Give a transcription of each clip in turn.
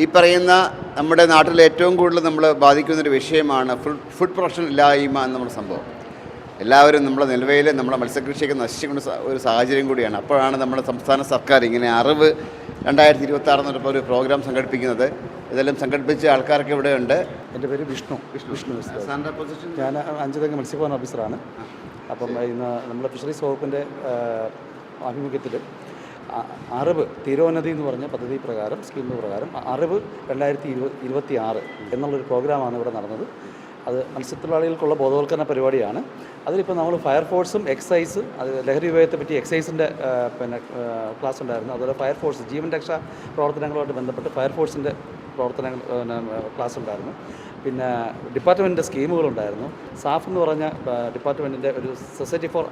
ഈ പറയുന്ന നമ്മുടെ നാട്ടിൽ ഏറ്റവും കൂടുതൽ നമ്മൾ ബാധിക്കുന്നൊരു വിഷയമാണ് ഫുഡ് ഫുഡ് പ്രൊഡക്ഷൻ ഇല്ലായ്മ നമ്മുടെ സംഭവം. എല്ലാവരും നമ്മുടെ നിലവിൽ നമ്മുടെ മത്സ്യകൃഷിയൊക്കെ നശിച്ചുകൊണ്ട് ഒരു സാഹചര്യം കൂടിയാണ്. അപ്പോഴാണ് നമ്മുടെ സംസ്ഥാന സർക്കാർ ഇങ്ങനെ അറിവ് രണ്ടായിരത്തി ഇരുപത്തി ആറ് എന്നൊരു ഒരു പ്രോഗ്രാം സംഘടിപ്പിക്കുന്നത്. ഇതെല്ലാം സംഘടിപ്പിച്ച ആൾക്കാർക്ക് ഇവിടെ ഉണ്ട് എന്റെ പേര് വിഷ്ണു. വിഷ്ണു. വിഷ്ണു ഞാൻ അഞ്ചുതെങ്ങ് മത്സ്യഭവൻ ഓഫീസറാണ് അപ്പം ഇന്ന് നമ്മുടെ ഫിഷറീസ് വകുപ്പിന്റെ ആഭിമുഖ്യത്തിൽ അറിവ് തിരോന്നതി എന്ന് പറഞ്ഞ പദ്ധതി പ്രകാരം സ്കീം പ്രകാരം അറിവ് രണ്ടായിരത്തി ഇരുപത് ഇരുപത്തി ആറ് എന്നുള്ളൊരു പ്രോഗ്രാമാണ് ഇവിടെ നടന്നത്. അത് മത്സ്യത്തൊഴിലാളികൾക്കുള്ള ബോധവൽക്കരണ പരിപാടിയാണ്. അതിലിപ്പോൾ നമ്മൾ ഫയർഫോഴ്സും എക്സൈസ് അത് ലഹരി ഉപയോഗത്തെ പറ്റി എക്സൈസിന്റെ പിന്നെ ക്ലാസ് ഉണ്ടായിരുന്നു. അതുപോലെ ഫയർഫോഴ്സ് ജീവൻ രക്ഷാ പ്രവർത്തനങ്ങളുമായിട്ട് ബന്ധപ്പെട്ട് ഫയർഫോഴ്സിന്റെ പ്രവർത്തനങ്ങൾ ക്ലാസ് ഉണ്ടായിരുന്നു. പിന്നെ ഡിപ്പാർട്ട്മെന്റിന്റെ സ്കീമുകളുണ്ടായിരുന്നു സാഫ് എന്ന് പറഞ്ഞ ഡിപ്പാർട്ട്മെന്റിന്റെ ഒരു society for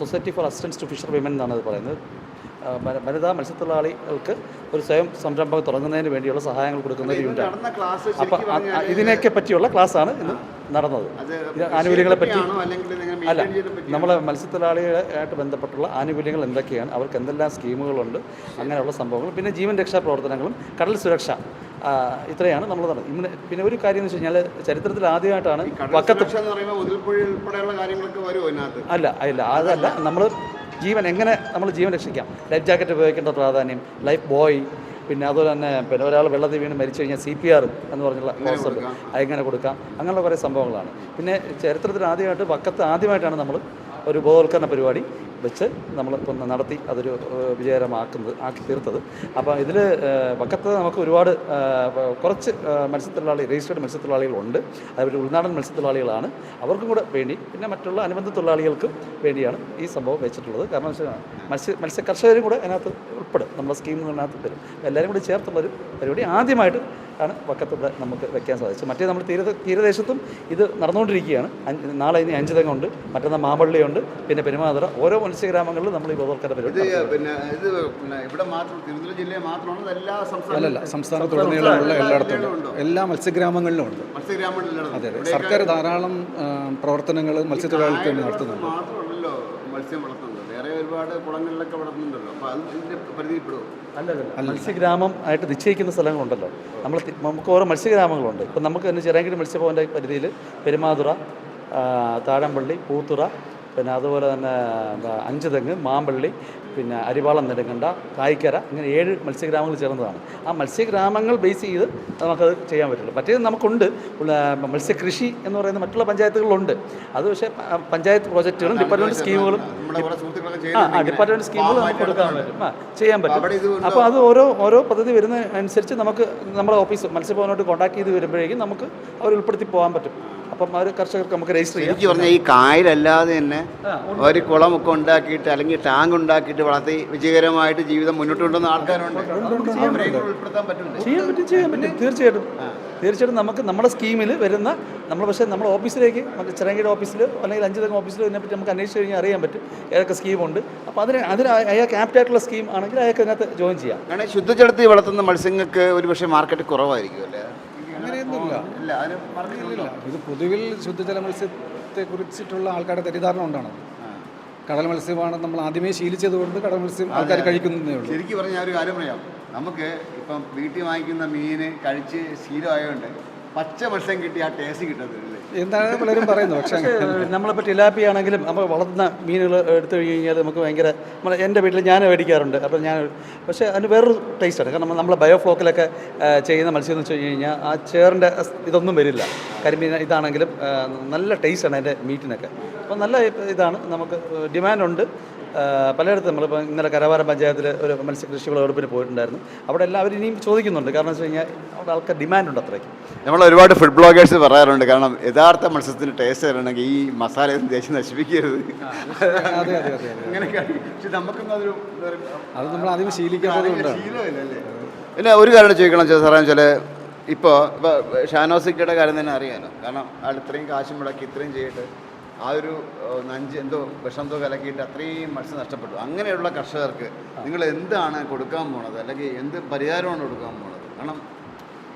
society for assistance to fisher women എന്നാണ് അത് പറയുന്നത്. വനിതാ മത്സ്യത്തൊഴിലാളികൾക്ക് ഒരു സ്വയം സംരംഭം തുടങ്ങുന്നതിന് വേണ്ടിയുള്ള സഹായങ്ങൾ കൊടുക്കുന്ന ഒരു യൂണിറ്റാണ് അപ്പം ഇതിനെയൊക്കെ പറ്റിയുള്ള ക്ലാസ്സാണ് ഇന്ന് നടന്നത്. ആനുകൂല്യങ്ങളെ പറ്റി അല്ല നമ്മളെ മത്സ്യത്തൊഴിലാളികളായിട്ട് ബന്ധപ്പെട്ടുള്ള ആനുകൂല്യങ്ങൾ എന്തൊക്കെയാണ് അവർക്ക് എന്തെല്ലാം സ്കീമുകളുണ്ട് അങ്ങനെയുള്ള സംഭവങ്ങൾ പിന്നെ ജീവൻ രക്ഷാ പ്രവർത്തനങ്ങളും കടൽ സുരക്ഷ ഇത്രയാണ് നമ്മൾ പറഞ്ഞത് ഇന്ന് പിന്നെ ഒരു കാര്യം എന്ന് വെച്ച് കഴിഞ്ഞാൽ ചരിത്രത്തിൽ ആദ്യമായിട്ടാണ് വക്കത്ത് അല്ല അല്ല അതല്ല നമ്മൾ ജീവൻ എങ്ങനെ നമ്മൾ ജീവൻ രക്ഷിക്കാം? ലൈഫ് ജാക്കറ്റ് ഉപയോഗിക്കേണ്ട പ്രാധാന്യം ലൈഫ് ബോയ് പിന്നെ അതുപോലെ തന്നെ പിന്നെ ഒരാൾ വെള്ളത്തിൽ വീണ് മരിച്ചു കഴിഞ്ഞാൽ സി പി ആർ എന്ന് പറഞ്ഞുള്ള കോൺസെപ്റ്റ് എങ്ങനെ കൊടുക്കാം? അങ്ങനെയുള്ള കുറേ സംഭവങ്ങളാണ്. പിന്നെ ചരിത്രത്തിൽ ആദ്യമായിട്ട് വക്കത്ത് ആദ്യമായിട്ടാണ് നമ്മൾ ഒരു ബോധവൽക്കരണ പരിപാടി വെച്ച് നമ്മൾ ഇപ്പം നടത്തി അതൊരു വിജയകരമാക്കുന്നത് ആക്കി തീർത്തത്. അപ്പോൾ ഇതിൽ വക്കത്ത് നമുക്ക് ഒരുപാട് കുറച്ച് മത്സ്യത്തൊഴിലാളി രജിസ്റ്റേഡ് മത്സ്യത്തൊഴിലാളികളുണ്ട്. അവർ ഉൾനാടൻ മത്സ്യത്തൊഴിലാളികളാണ്. അവർക്കും കൂടെ വേണ്ടി പിന്നെ മറ്റുള്ള അനുബന്ധ തൊഴിലാളികൾക്കും വേണ്ടിയാണ് ഈ സംഭവം വെച്ചിട്ടുള്ളത്. കാരണം മത്സ്യ മത്സ്യ കർഷകരും കൂടെ അതിനകത്ത് ഉൾപ്പെടും. നമ്മുടെ സ്കീമിനകത്ത് വരും. എല്ലാവരും കൂടി ചേർത്തുള്ളൊരു പരിപാടി ആദ്യമായിട്ട് ആണ് വക്കത്ത് നമുക്ക് വെക്കാൻ സാധിച്ചത്. മറ്റേ നമ്മൾ തീര തീരദേശത്തും ഇത് നടന്നുകൊണ്ടിരിക്കുകയാണ്. അഞ്ച് നാളെ ഇനി അഞ്ചുതങ്ങ ഉണ്ട് മറ്റന്നാൾ മാമ്പള്ളിയുണ്ട്. പിന്നെ പെരുമാതുറ. ഓരോ മത്സ്യഗ്രാമങ്ങളിലും നമ്മൾ ഈ ബോധവൽക്കരണ ഇത് പരിപാടി പിന്നെ ഇത് പിന്നെ ഇവിടെ മാത്രം തിരുവനന്തപുരം ജില്ലയിൽ മാത്രമാണ് ഇത് എല്ലാ അല്ലല്ല സംസ്ഥാനത്തുടനീളമുള്ള എല്ലായിടത്തും എല്ലാ മത്സ്യഗ്രാമങ്ങളിലും ഉണ്ട്. മത്സ്യഗ്രാമങ്ങളിലും അതെ അതെ. സർക്കാർ ധാരാളം പ്രവർത്തനങ്ങൾ മത്സ്യത്തൊഴിലാളികൾക്ക് വേണ്ടി നടത്തുന്നുണ്ട്. മാത്രമല്ലല്ലോ മത്സ്യം വളർത്തുന്നത്. ഒരുപാട് കുളങ്ങളിലൊക്കെ വളർത്തുന്നുണ്ടല്ലോ അപ്പോൾ അത് ഇതിന്റെ പരിധിയിൽപ്പെടുമോ അല്ലല്ല മത്സ്യഗ്രാമം ആയിട്ട് നിശ്ചയിക്കുന്ന സ്ഥലങ്ങളുണ്ടല്ലോ. നമ്മൾ നമുക്ക് ഓരോ മത്സ്യഗ്രാമങ്ങളുണ്ട്. ഇപ്പം നമുക്ക് തന്നെ ചെറിയ മത്സ്യഭവന്റെ പരിധിയിൽ പെരുമാതുറ താഴമ്പള്ളി പൂത്തുറ പിന്നെ അതുപോലെ തന്നെ അഞ്ച് തെങ്ങ് മാമ്പള്ളി പിന്നെ അരിവാളം നെടുങ്കണ്ട കായ്ക്കര ഇങ്ങനെ ഏഴ് മത്സ്യഗ്രാമങ്ങൾ ചേർന്നതാണ്. ആ മത്സ്യഗ്രാമങ്ങൾ ബേസ് ചെയ്ത് നമുക്കത് ചെയ്യാൻ പറ്റുള്ളൂ. മറ്റേത് നമുക്കുണ്ട്. മത്സ്യകൃഷി എന്ന് പറയുന്ന മറ്റുള്ള പഞ്ചായത്തുകളുണ്ട് അത് പക്ഷേ പഞ്ചായത്ത് പ്രോജക്റ്റുകളും ഡിപ്പാർട്ട്മെന്റ് സ്കീമുകളും ആ ഡിപ്പാർട്ട്മെന്റ് സ്കീമുകൾ നമുക്ക് കൊടുക്കാൻ പറ്റും. ആ ചെയ്യാൻ പറ്റും. അപ്പോൾ അത് ഓരോ ഓരോ പദ്ധതി വരുന്ന അനുസരിച്ച് നമുക്ക് നമ്മുടെ ഓഫീസ് മത്സ്യഭവനോട്ട് കോൺടാക്ട് ചെയ്ത് വരുമ്പോഴേക്കും നമുക്ക് അവർ ഉൾപ്പെടുത്തി പോകാൻ പറ്റും. അപ്പം അവർ കർഷകർക്ക് നമുക്ക് രജിസ്റ്റർ ചെയ്യാം. എനിക്ക് പറഞ്ഞാൽ ഈ കായലല്ലാതെ തന്നെ ഒരു കുളമൊക്കെ ഉണ്ടാക്കിയിട്ട് അല്ലെങ്കിൽ ടാങ്ക് ഉണ്ടാക്കിയിട്ട് വളർത്തി വിജയകരമായിട്ട് ജീവിതം മുന്നോട്ട് കൊണ്ടുവന്ന ആൾക്കാരുണ്ട് ചെയ്യാൻ പറ്റും ചെയ്യാൻ പറ്റും. തീർച്ചയായിട്ടും. തീർച്ചയായിട്ടും നമുക്ക് നമ്മുടെ സ്കീമിൽ വരുന്ന നമ്മൾ പക്ഷേ നമ്മുടെ ഓഫീസിലേക്ക് മറ്റേ ചിറങ്ങിയുടെ ഓഫീസിൽ അല്ലെങ്കിൽ അഞ്ചുതങ്ങ ഓഫീസിൽ ഇതിനെപ്പറ്റി നമുക്ക് അന്വേഷിച്ച് കഴിഞ്ഞാൽ അറിയാൻ പറ്റും. ഏതൊക്കെ സ്കീമുണ്ട് അപ്പോൾ അതിന് അതിന് അയാൾക്ക് ആപ്റ്റ് ആയിട്ടുള്ള സ്കീം ആണെങ്കിൽ അയാൾക്ക് അതിനകത്ത് ജോയിൻ ചെയ്യാം. കാരണം ശുദ്ധജലത്തിൽ വളർത്തുന്ന മത്സ്യങ്ങൾക്ക് ഒരു പക്ഷേ മാർക്കറ്റ് കുറവായിരിക്കും അല്ലേ ഇത് പൊതുവിൽ ശുദ്ധജല മത്സ്യത്തെ കുറിച്ചിട്ടുള്ള ആൾക്കാരുടെ തെറ്റിദ്ധാരണ കൊണ്ടാണ് കടൽ മത്സ്യമാണ് നമ്മൾ ആദ്യമേ ശീലിച്ചത് കൊണ്ട് കടൽ മത്സ്യം ആൾക്കാർ കഴിക്കുന്നതേ ഉള്ളൂ. ശരിക്കും പറഞ്ഞാൽ ഒരു കാര്യം പറയാം. നമുക്ക് ഇപ്പം വീട്ടിൽ വാങ്ങിക്കുന്ന മീൻ കഴിച്ച് ശീലമായതുകൊണ്ട് പച്ച മത്സ്യം കിട്ടി ആ ടേസ്റ്റ് കിട്ടത്തില്ലേ. എന്താണ് പലരും പറയുന്നത് പക്ഷേ നമ്മളിപ്പോൾ ടിലാപ്പി ആണെങ്കിലും നമ്മൾ വളർത്തുന്ന മീനുകൾ എടുത്തു കഴിഞ്ഞാൽ നമുക്ക് ഭയങ്കര നമ്മൾ എന്റെ വീട്ടിൽ ഞാൻ മേടിക്കാറുണ്ട്. അപ്പോൾ ഞാൻ പക്ഷേ അതിന് വേറൊരു ടേസ്റ്റാണ് കാരണം നമ്മൾ ബയോഫ്ലോക്കിലൊക്കെ ചെയ്യുന്ന മത്സ്യം എന്ന് വെച്ച് കഴിഞ്ഞ് കഴിഞ്ഞാൽ ആ ചേറിന്റെ ഇതൊന്നും വരില്ല. കരിമീൻ ഇതാണെങ്കിലും നല്ല ടേസ്റ്റാണ് അതിന്റെ മീറ്റിനൊക്കെ അപ്പോൾ നല്ല ഇതാണ് നമുക്ക് ഡിമാൻഡുണ്ട് പലയിടത്തും നമ്മളിപ്പോൾ ഇന്നലെ കരവാരം പഞ്ചായത്തിൽ ഒരു മത്സ്യകൃഷി വിളവെടുപ്പിന് പോയിട്ടുണ്ടായിരുന്നു. അവിടെ എല്ലാവരും ഇനിയും ചോദിക്കുന്നുണ്ട്. കാരണം വെച്ച് കഴിഞ്ഞാൽ അവിടെ ആൾക്കാർ ഡിമാൻഡുണ്ട് അത്രയ്ക്ക്. നമ്മൾ ഒരുപാട് ഫുഡ് ബ്ലോഗേഴ്സ് പറയാറുണ്ട്. കാരണം യഥാർത്ഥ മത്സ്യത്തിന് ടേസ്റ്റ് വരണമെങ്കിൽ ഈ മസാല ഒന്നും ദേശം നശിപ്പിക്കരുത്. അതെ അതെ അതെ പക്ഷെ നമുക്കൊന്നും അതൊരു അത് നമ്മൾ ആദ്യം ശീലിക്കാറുണ്ട് പിന്നെ ഒരു കാര്യം ചോദിക്കണം സാറേ വെച്ചാൽ ഇപ്പോൾ ഇപ്പോൾ ഷാനോസിക്കയുടെ കാര്യം തന്നെ അറിയാമല്ലോ കാരണം അയാൾ ഇത്രയും കാശ് മുടക്കി ഇത്രയും ചെയ്തിട്ട് ആ ഒരു നഞ്ച് എന്തോ വിഷന്തോ കലക്കിയിട്ട് അത്രയും മത്സ്യം നഷ്ടപ്പെട്ടു. അങ്ങനെയുള്ള കർഷകർക്ക് നിങ്ങൾ എന്താണ് കൊടുക്കാൻ പോണത്? അല്ലെങ്കിൽ എന്ത് പരിഹാരമാണ് കൊടുക്കാൻ പോണത്? കാരണം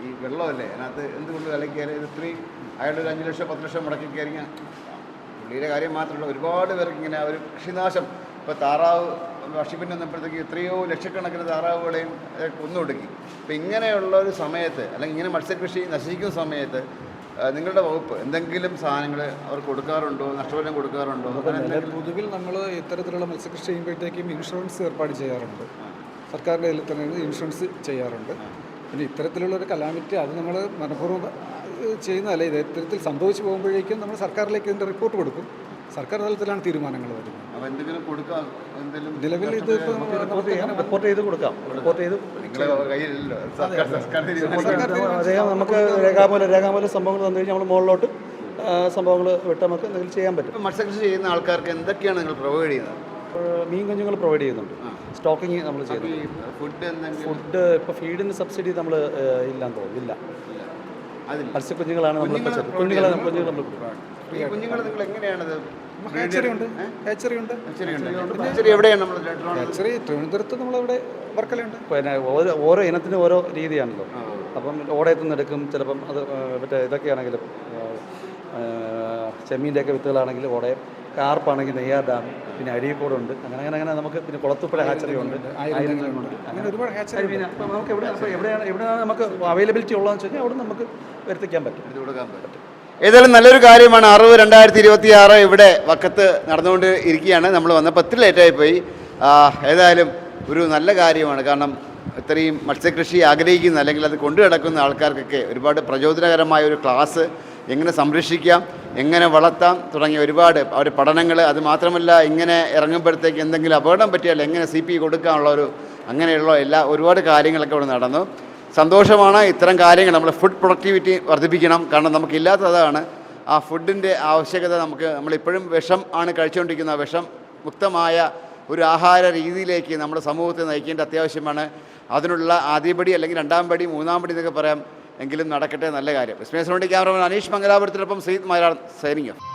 ഈ വെള്ളമല്ലേ? അതിനകത്ത് എന്തുകൊണ്ട് കലക്കിയാലും ഇത് ഇത്രയും അയാളൊരു ഒരു അഞ്ച് ലക്ഷം പത്ത് ലക്ഷം മുടക്കി കയറിയാൽ പുള്ളിയുടെ കാര്യം മാത്രമല്ല ഒരുപാട് പേർക്ക് ഇങ്ങനെ ഒരു കൃഷിനാശം. ഇപ്പോൾ താറാവ് വർഷിപ്പിന് വന്നപ്പോഴത്തേക്ക് എത്രയോ ലക്ഷക്കണക്കിന് താറാവുകളെയും കൊന്നു കൊന്നൊടുക്കി. അപ്പം ഇങ്ങനെയുള്ള ഒരു സമയത്ത് അല്ലെങ്കിൽ ഇങ്ങനെ മത്സ്യകൃഷി നശിക്കുന്ന സമയത്ത് നിങ്ങളുടെ വകുപ്പ് എന്തെങ്കിലും സാധനങ്ങൾ അവർ കൊടുക്കാറുണ്ടോ? നഷ്ടപരിഹാരം കൊടുക്കാറുണ്ടോ? പൊതുവിൽ നമ്മൾ ഇത്തരത്തിലുള്ള മത്സ്യകൃഷി ചെയ്യുമ്പോഴത്തേക്കും ഇൻഷുറൻസ് ഏർപ്പാട് ചെയ്യാറുണ്ട്. സർക്കാരിന്റെ ഇതിൽ തന്നെ ഇൻഷുറൻസ് ചെയ്യാറുണ്ട്. പിന്നെ ഇത്തരത്തിലുള്ള ഒരു കലാമിറ്റി അത് നമ്മൾ മനഃപൂർവം ചെയ്യുന്നതല്ല. ഇത് ഇത്തരത്തിൽ സംഭവിച്ചു പോകുമ്പോഴേക്കും നമ്മൾ സർക്കാരിലേക്ക് ഇതിന്റെ റിപ്പോർട്ട് കൊടുക്കും. സർക്കാർ തലത്തിലാണ് തീരുമാനങ്ങൾ വരുന്നത്. അപ്പോൾ എന്തെങ്കിലും കൊടുക്കാം? എന്തെങ്കിലും നിലവിൽ ഇത് റിപ്പോർട്ട് ചെയ്യാം റിപ്പോർട്ട് ചെയ്ത് കൊടുക്കാം. റിപ്പോർട്ട് ചെയ്ത് നിങ്ങളുടെ കയ്യിലല്ലോ സർക്കാർ സർക്കാർ തീരുമാനിക്കും. അദ്ദേഹം നമുക്ക് രേഖാമൂലം രേഖാമൂലം സംഭവങ്ങൾ തന്നു കഴിഞ്ഞാൽ നമ്മൾ മുകളിലോട്ട് സംഭവങ്ങൾ വിട്ട് നമുക്ക് എന്തെങ്കിലും ചെയ്യാൻ പറ്റും. ഇപ്പം മത്സ്യകൃഷി ചെയ്യുന്ന ആൾക്കാർക്ക് എന്തൊക്കെയാണ് നിങ്ങൾ പ്രൊവൈഡ് ചെയ്യുന്നത്? മീൻ കുഞ്ഞുങ്ങൾ പ്രൊവൈഡ് ചെയ്യുന്നുണ്ട്. സ്റ്റോക്കിങ് നമ്മൾ ചെയ്യുന്നുണ്ട്. ഫുഡ് എന്തെങ്കിലും ഫുഡ് ഇപ്പോൾ ഫീഡിന് സബ്സിഡി നമ്മൾ ഇല്ലാന്ന് തോന്നുന്നു. ഇല്ല. ഇല്ല. അതില്ല. മത്സ്യക്കുഞ്ഞുങ്ങളാണ് നമ്മൾ കുഞ്ഞുങ്ങളെ ചെയ്യുന്നു. കുഞ്ഞുങ്ങൾ നമ്മൾ കുഞ്ഞുങ്ങൾ നിങ്ങൾ എങ്ങനെയാണത് ഹാച്ചറി ഉണ്ട്. ഹാച്ചറി ഉണ്ട്. ശരി എവിടെയാണ് നമ്മൾ ഹാച്ചറി തിരുവനന്തപുരത്ത് നമ്മളവിടെ വർക്കലുണ്ട് പിന്നെ ഓരോ ഓരോ ഇനത്തിനും ഓരോ രീതിയാണല്ലോ. അപ്പം ഓടയത്തു നിന്ന് എടുക്കും ചിലപ്പം അത് മറ്റേ ഇതൊക്കെയാണെങ്കിലും ചെമ്മീന്റെയൊക്കെ വിത്തുകളാണെങ്കിൽ ഓടയം കാർപ്പാണെങ്കിൽ നെയ്യാർ ഡാം പിന്നെ അഴീക്കോടുണ്ട് അങ്ങനെ അങ്ങനെ അങ്ങനെ നമുക്ക് പിന്നെ കുളത്തുപ്പുഴ ഹാച്ചറി ഉണ്ട്. ആയിരങ്ങളുണ്ട് അങ്ങനെ ഒരുപാട് ഹാച്ചറി പിന്നെ അപ്പം നമുക്ക് എവിടെ എവിടെയാണ് എവിടെയാണ് നമുക്ക് അവൈലബിലിറ്റി ഉള്ളതെന്ന് വെച്ചാൽ കഴിഞ്ഞാൽ അവിടെ നമുക്ക് വരുത്തിക്കാൻ പറ്റും. പറ്റും. ഏതായാലും നല്ലൊരു കാര്യമാണ് അറിവ് രണ്ടായിരത്തി ഇരുപത്തി ആറ് ഇവിടെ വക്കത്ത് നടന്നുകൊണ്ട് ഇരിക്കുകയാണ് നമ്മൾ വന്നപ്പോൾ ഒത്തിരി ലേറ്റായി പോയി. ഏതായാലും ഒരു നല്ല കാര്യമാണ്. കാരണം ഇത്രയും മത്സ്യകൃഷി ആഗ്രഹിക്കുന്ന അല്ലെങ്കിൽ അത് കൊണ്ടു നടക്കുന്ന ആൾക്കാർക്കൊക്കെ ഒരുപാട് പ്രചോദനകരമായ ഒരു ക്ലാസ് എങ്ങനെ സംരക്ഷിക്കാം എങ്ങനെ വളർത്താം തുടങ്ങിയ ഒരുപാട് അവരുടെ പഠനങ്ങൾ. അത് മാത്രമല്ല ഇങ്ങനെ ഇറങ്ങുമ്പോഴത്തേക്ക് എന്തെങ്കിലും അപകടം പറ്റിയാൽ എങ്ങനെ സി പി കൊടുക്കാനുള്ള ഒരു അങ്ങനെയുള്ള എല്ലാ ഒരുപാട് കാര്യങ്ങളൊക്കെ ഇവിടെ നടന്നു. സന്തോഷമാണ് ഇത്തരം കാര്യങ്ങൾ. നമ്മൾ ഫുഡ് പ്രൊഡക്ടിവിറ്റി വർദ്ധിപ്പിക്കണം. കാരണം നമുക്കില്ലാത്തതാണ് ആ ഫുഡിന്റെ ആവശ്യകത നമുക്ക് നമ്മളിപ്പോഴും വിഷം ആണ് കഴിച്ചുകൊണ്ടിരിക്കുന്ന വിഷം മുക്തമായ ഒരു ആഹാര രീതിയിലേക്ക് നമ്മുടെ സമൂഹത്തെ നയിക്കേണ്ട അത്യാവശ്യമാണ്. അതിനുള്ള ആദ്യപടി അല്ലെങ്കിൽ രണ്ടാം പടി മൂന്നാം പടി എന്നൊക്കെ പറയാം. എങ്കിലും നടക്കട്ടെ നല്ല കാര്യം. സ്പേസ് ക്യാമറമാൻ അനീഷ് മംഗലാപുരത്തിനൊപ്പം സയ്യിദ് മലയാളം ഓഫ്.